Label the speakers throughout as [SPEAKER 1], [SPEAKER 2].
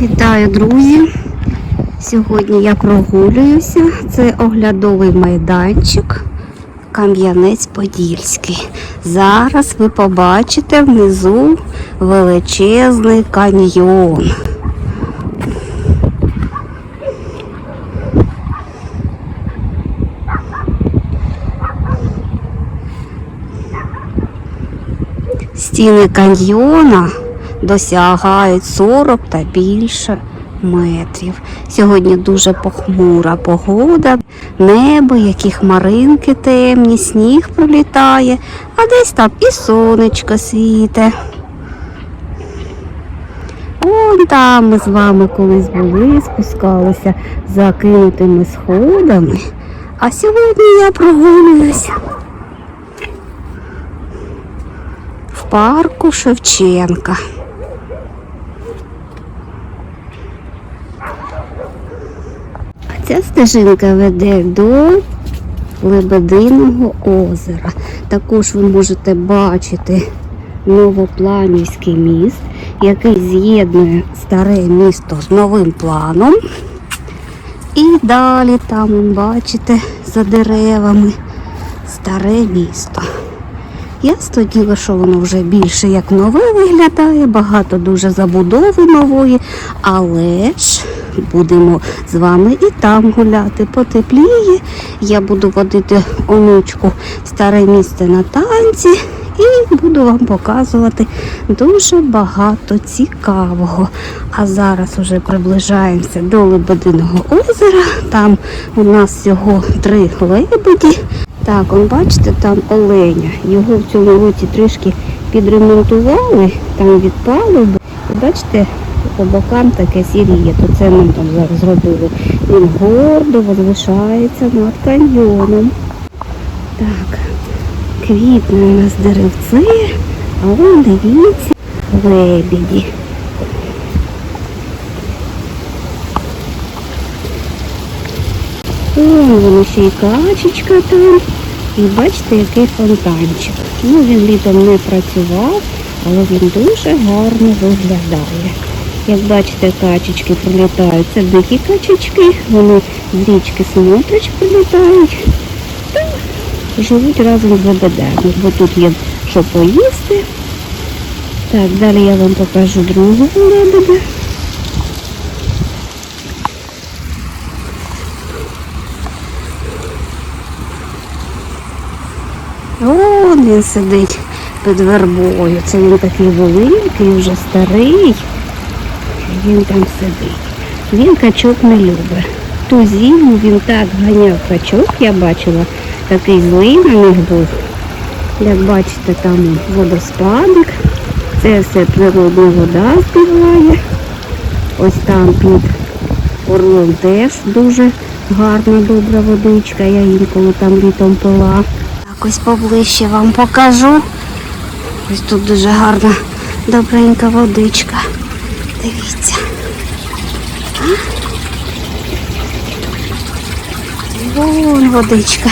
[SPEAKER 1] Вітаю, друзі! Сьогодні я прогулююся. Це оглядовий майданчик Кам'янець-Подільський. Зараз ви побачите внизу величезний каньйон. Стіни каньйона досягають 40 та більше метрів. Сьогодні дуже похмура погода, небо, які хмаринки темні, сніг пролітає, а десь там і сонечко світе. Вон там ми з вами колись були, спускалися закинутими сходами. А сьогодні я прогулююсь в парку Шевченка. Ця стежинка веде до Лебединого озера. Також ви можете бачити Новопланівський міст, який з'єднує старе місто з новим планом. І далі там, бачите, за деревами старе місто. Я стоділа, що воно вже більше як нове виглядає, багато дуже забудови нової, але ж будемо з вами і там гуляти. Потепліє. Я буду водити онучку в старе місце на танці і буду вам показувати дуже багато цікавого. А зараз вже приближаємося до Лебединого озера. Там у нас всього три лебеді. Так, он бачите, там оленя. Його в цьому році трішки підремонтували, там від палуби. Бачите, по бокам таке сіріє, то це нам там зараз зробили. Він гордо возвишається над каньйоном. Так, квітне у нас деревце, а вон дивіться, лебіді. О, воно ще й качечка там. І бачите, який фонтанчик. Ну, він літом не працював, але він дуже гарно виглядає. Як бачите, качечки прилітають. Це дикі качечки, вони з річки смотрич прилітають та живуть разом з лебедями, бо тут є що поїсти. Так, далі я вам покажу другого лебедя. О, він сидить під вербою. Це він такий великий, вже старий. Він там сидить. Він качок не любить. Ту зиму він так ганяв качок, я бачила, такий злий на них був. Як бачите, там водоспадок. Це все природна вода збігає. Ось там під орлом теж дуже гарна, добра водичка. Я інколи там літом пила. Так, ось поближче вам покажу. Ось тут дуже гарна, добренька водичка. Дивіться. Вон водичка.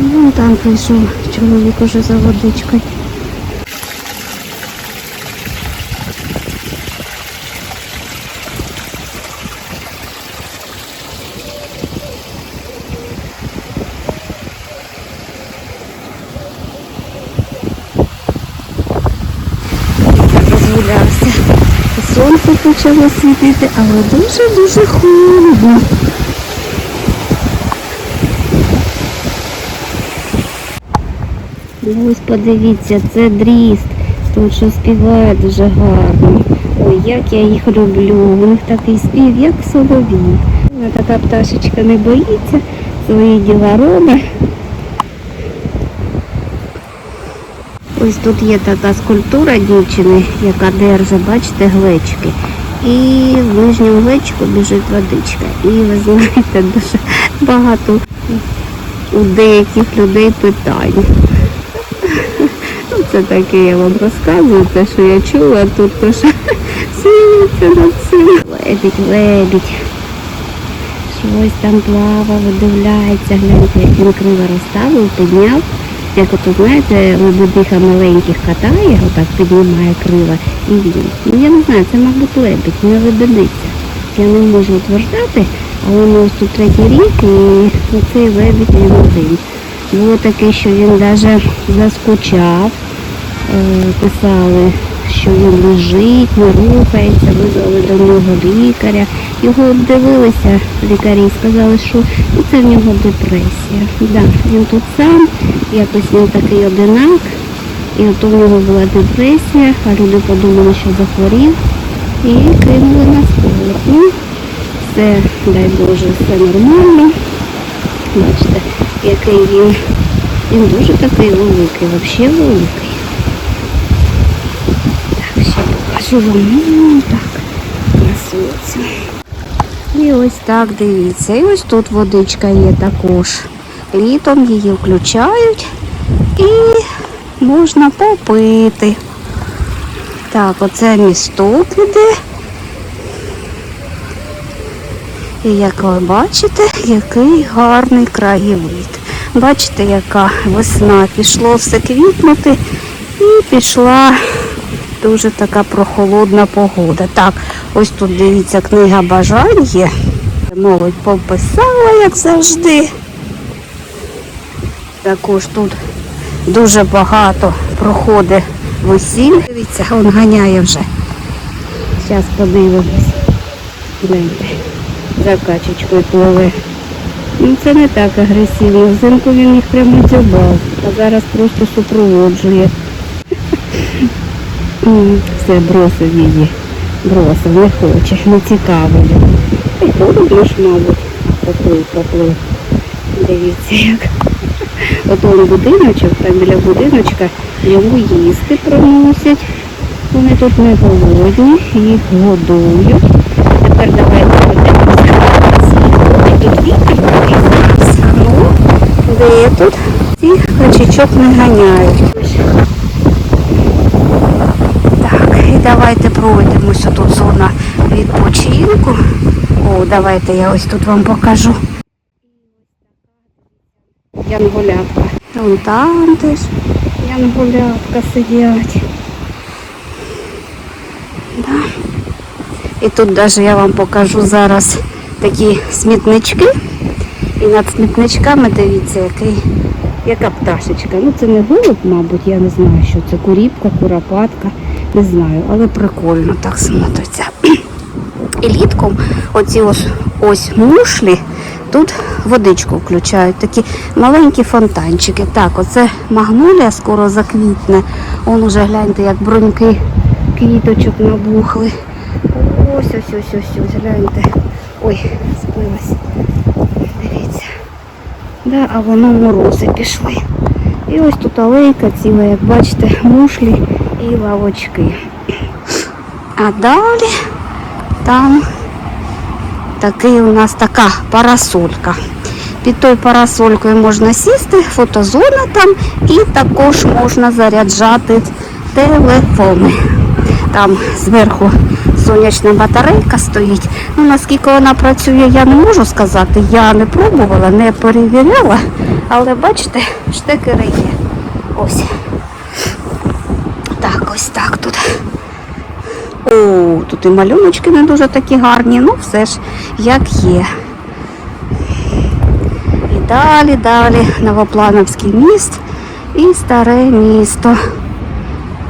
[SPEAKER 1] Вон там прийшов чоловік уже за водичкою. Сонце почало світити, але дуже-дуже холодно. Ось подивіться, це дріст. Тут що співає дуже гарно. Ой, як я їх люблю. У них такий спів, як соловій. Вона така пташечка не боїться, свої діла робить. Ось тут є така скульптура дівчини, яка держить, бачите, глечки. І в нижньому глечику біжить водичка. І ви знаєте, дуже багато у деяких людей питань. Це таке я вам розказую, те, що я чула, тут теж сміються над цим. Лебідь, лебідь. Щось там плавав, видивляється, гляньте, як він криво розставив, підняв. Як ото, знаєте, лебедиха маленьких катає, отак піднімає криво і він. Ну я не знаю, це, мабуть, лебідь, не лебедиця. Я не можу утверждати, але ми ось тут третій рік і цей лебідь він один. Було таке, що він навіть заскучав, писали, що він лежить, не рухається, визвали до нього лікаря. Його обдивилися лікарі і сказали, що ну, це в нього депресія. Да, він тут сам, якось він такий одинак, і от у нього була депресія, а люди подумали, що захворів і кинули на столик. Ну, все, дай Боже, все нормально. Бачите, який він. Він дуже такий великий, взагалі великий. Так, вам. Ну, так. І ось так дивіться. І ось тут водичка є також. Літом її включають і можна попити. Так, оце місток іде. І як ви бачите, який гарний краєвид. Бачите, яка весна пішло все квітнути і пішла дуже така прохолодна погода. Так, ось тут дивіться, книга бажань є. Молодь пописала, як завжди. Також тут дуже багато проходить весіль. Дивіться, він ганяє вже. Зараз подивимось. За качечкою пливе. Ну це не так агресивно. Взимку він їх прямо дзюбав, а зараз просто супроводжує. Все, бросив її. Бросив, не хоче, не цікаво. І холодно мабуть. Поплив, поплив. Дивіться як. От будиночок, там біля будиночка йому їсти приносять. Вони тут не голодні, їх годують. Тепер давайте подивимося. Тут вітер такий. Ну, де тут? Цих качечок не ганяють. Давайте пройдемося. Тут зона відпочинку. О, давайте я ось тут вам покажу. Янголятка. Вон там теж янголятка сидять. Да. І тут навіть я вам покажу зараз такі смітнички. І над смітничками дивіться, який, яка пташечка. Ну це не голуб, мабуть, я не знаю, що це куріпка, куропатка, не знаю, але прикольно так смотриться. І літком оці ось, ось мушлі тут водичку включають. Такі маленькі фонтанчики. Так, оце магнолія скоро заквітне. Он уже гляньте, як броньки квіточок набухли. Ось, ось, ось, ось, ось, гляньте. Ой, збилась. Дивіться. Да, а воно морози пішли. І ось тут алейка ціла, як бачите, мушлі і лавочки. А далі там такий у нас така парасолька. Під тою парасолькою можна сісти, фотозона там і також можна заряджати телефони. Там зверху сонячна батарейка стоїть. Ну, наскільки вона працює, я не можу сказати. Я не пробувала, не перевіряла, але бачите, штекери є. Ось. Ось так тут. О, тут і малюночки не дуже такі гарні, ну все ж як є. І далі, далі Новоплановський міст і старе місто.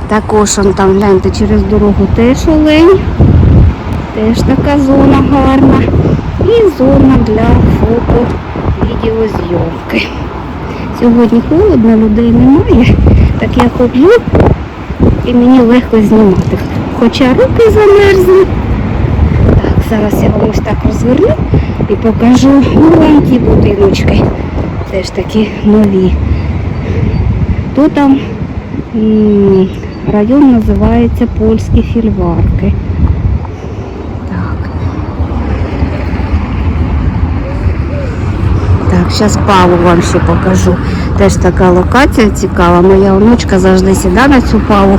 [SPEAKER 1] Також он там, гляньте, через дорогу теж олень. Теж така зона гарна. І зона для фото відеозйомки. Сьогодні холодно, людей немає. Так я ходжу і мені легко знімати. Хоча руки замерзли. Так, зараз я вам ось так розверну і покажу маленькі будиночки. Теж такі нові. То там Район називається Польські фільварки. Так. Так, зараз паву вам ще покажу. Теж така локація цікава. Моя онучка завжди сідає на цю паву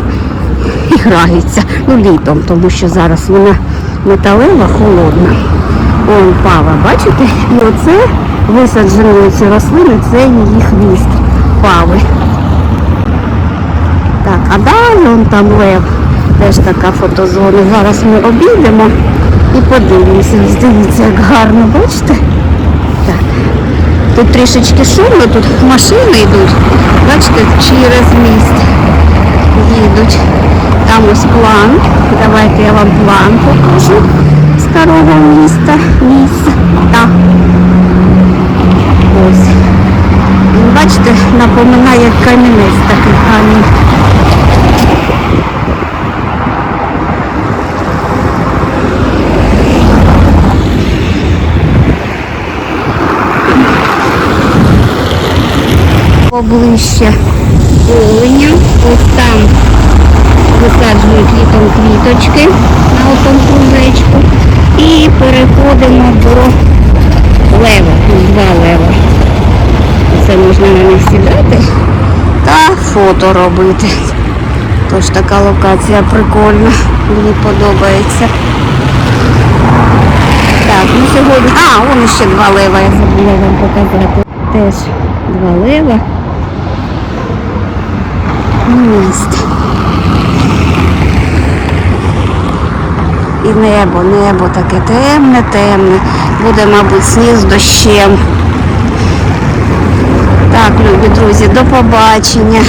[SPEAKER 1] і грається. Ну, літом, тому що зараз вона металева, холодна. Вон пава, бачите? І оце висаджені ці рослини, це її хвіст пави. Так, а далі он там лев, теж така фотозона. Зараз ми обійдемо і подивимося. Дивіться, як гарно, бачите? Тут трішечки шумно, тут машини йдуть. Бачите, через міст їдуть. Там ось план. Давайте я вам план покажу старого міста. Місця. Так. Ось. Бачите, напоминає камінець такий камінь. Поближче оленя. Ось там висаджують літом квіточки на отому кружечку. І переходимо до лева. Два лева. Це можна на них сідати та фото робити. Тож така локація прикольна. Мені подобається. Так, ну сьогодні... А, вон ще два лева, я забула вам показати. Теж два лева. Міст. І небо, небо таке темне, темне. Буде, мабуть, сніг з дощем. Так, любі друзі, до побачення.